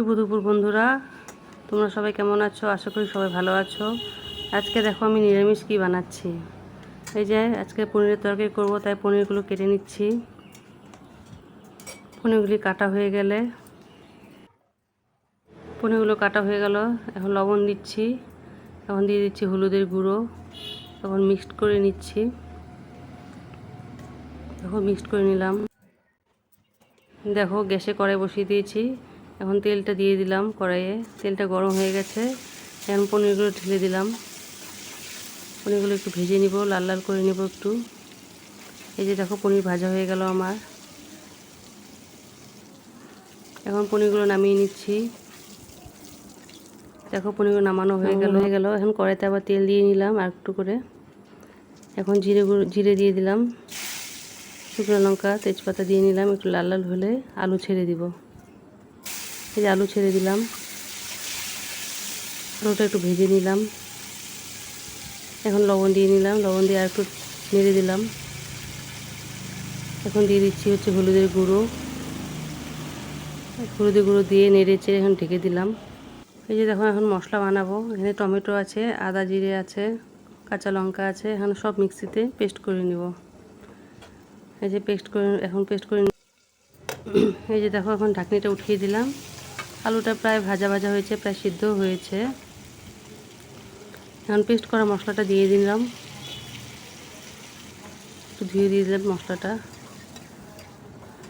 শুভ দুপুর, বন্ধুরা। তোমরা সবাই কেমন আছো? আশা করি সবাই ভালো আছো। আজকে দেখো আমি নিরামিষ কী বানাচ্ছি। এই যে, আজকে পনিরের তরকারি করব, তাই পনিরগুলো কেটে নিচ্ছি। পনিরগুলি কাটা হয়ে গেলে, পনিরগুলো কাটা হয়ে গেল। এখন লবণ দিচ্ছি। এখন দিয়ে দিচ্ছি হলুদের গুঁড়ো। এখন মিক্সড করে নিচ্ছি। দেখো, মিক্সড করে নিলাম। দেখো, গ্যাসে কড়াই বসিয়ে দিয়েছি। এখন তেলটা দিয়ে দিলাম কড়াইয়ে। তেলটা গরম হয়ে গেছে। এখন পনিরগুলো ঢেলে দিলাম। পনিরগুলো একটু ভেজে নিব, লাল লাল করে নিব একটু। এই যে দেখো পনির ভাজা হয়ে গেল আমার। এখন পনিরগুলো নামিয়ে নিচ্ছি। দেখো পনিরগুলো নামানো হয়ে গেল। হয়ে গেল। এখন কড়াইতে আবার তেল দিয়ে নিলাম আর একটু করে। এখন জিরে গুঁড়ো, জিরে দিয়ে দিলাম। শুকনো লঙ্কা, তেজপাতা দিয়ে নিলাম। একটু লাল লাল হলে আলু ছেড়ে দিব। এই যে আলু ছেড়ে দিলাম। আলুটা একটু ভেজে নিলাম। এখন লবণ দিয়ে নিলাম। লবণ দিয়ে আর একটু নেড়ে দিলাম। এখন দিয়ে দিচ্ছি হচ্ছে হলুদের গুঁড়ো। হলুদের গুঁড়ো দিয়ে নেড়েচে এখন ঢেকে দিলাম। এই যে দেখো, এখন মশলা বানাবো। এখানে টমেটো আছে, আদা জিরে আছে, কাঁচা লঙ্কা আছে। এখন সব মিক্সিতে পেস্ট করে নিব। এই যে পেস্ট করে, এখন পেস্ট করে এই যে দেখো, এখন ঢাকনিটা উঠিয়ে দিলাম। আলুটা প্রায় ভাজা ভাজা হয়েছে, প্রায় সিদ্ধ হয়েছে। এখন পেস্ট করা মশলাটা দিয়ে দিলাম। একটু ধুয়ে দিয়ে দিলাম মশলাটা।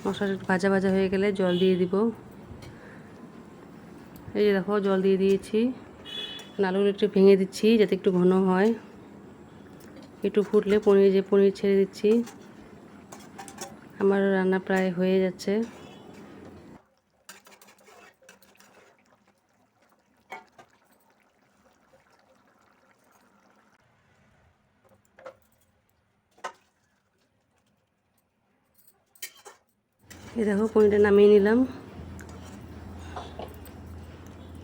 মশলাটা ভাজা ভাজা হয়ে গেলে জল দিয়ে দিব। এই যে দেখো, জল দিয়ে দিয়েছি। আলুগুলো একটু ভেঙে দিচ্ছি যাতে একটু ঘন হয়। একটু ফুটলে পনির যে পনির ছেড়ে দিচ্ছি। আমার রান্না প্রায় হয়ে যাচ্ছে। এই দেখো পনিরটা নামিয়ে নিলাম।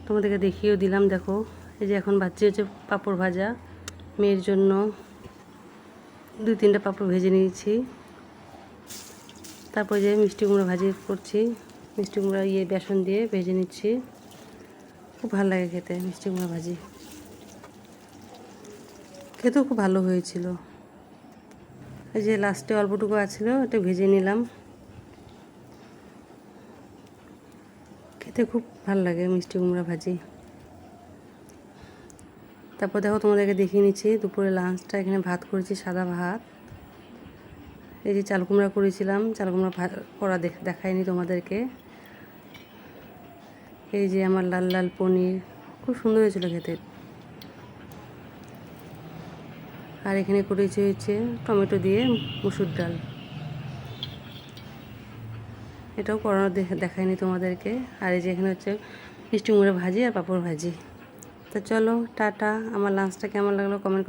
তোমাদেরকে দেখিয়েও দিলাম, দেখো। এই যে এখন ভাজছি হচ্ছে পাঁপড় ভাজা, মেয়ের জন্য দুই তিনটা পাঁপড় ভেজে নিয়েছি। তারপর যে মিষ্টি কুমড়ো ভাজি করছি, মিষ্টি কুমড়ো ইয়ে বেসন দিয়ে ভেজে নিচ্ছি। খুব ভালো লাগে খেতে মিষ্টি কুমড়ো ভাজি। খেতেও খুব ভালো হয়েছিল। এই যে লাস্টে অল্পটুকু আছিল এটা ভেজে নিলাম। খেতে খুব ভালো লাগে, মিষ্টি কুমড়া ভাজি। তারপর দেখো তোমাদেরকে দেখিয়ে নিচ্ছি, দুপুরে লাঞ্চটা এখানে ভাত করেছি, সাদা ভাত। এই যে চাল কুমড়া করেছিলাম, চাল কুমড়া করা দেখায়নি তোমাদেরকে। এই যে আমার লাল লাল পনির, খুব সুন্দর হয়েছিল খেতে। আর এখানে করেছি হচ্ছে টমেটো দিয়ে মুসুর ডাল। এটাও করানো দেখায়নি তোমাদেরকে। আর এই যে এখানে হচ্ছে মিষ্টি মুড়ে ভাজি আর পাঁপড় ভাজি। তো চলো, টাটা। আমার লাঞ্চটা কেমন লাগল? কমেন্ট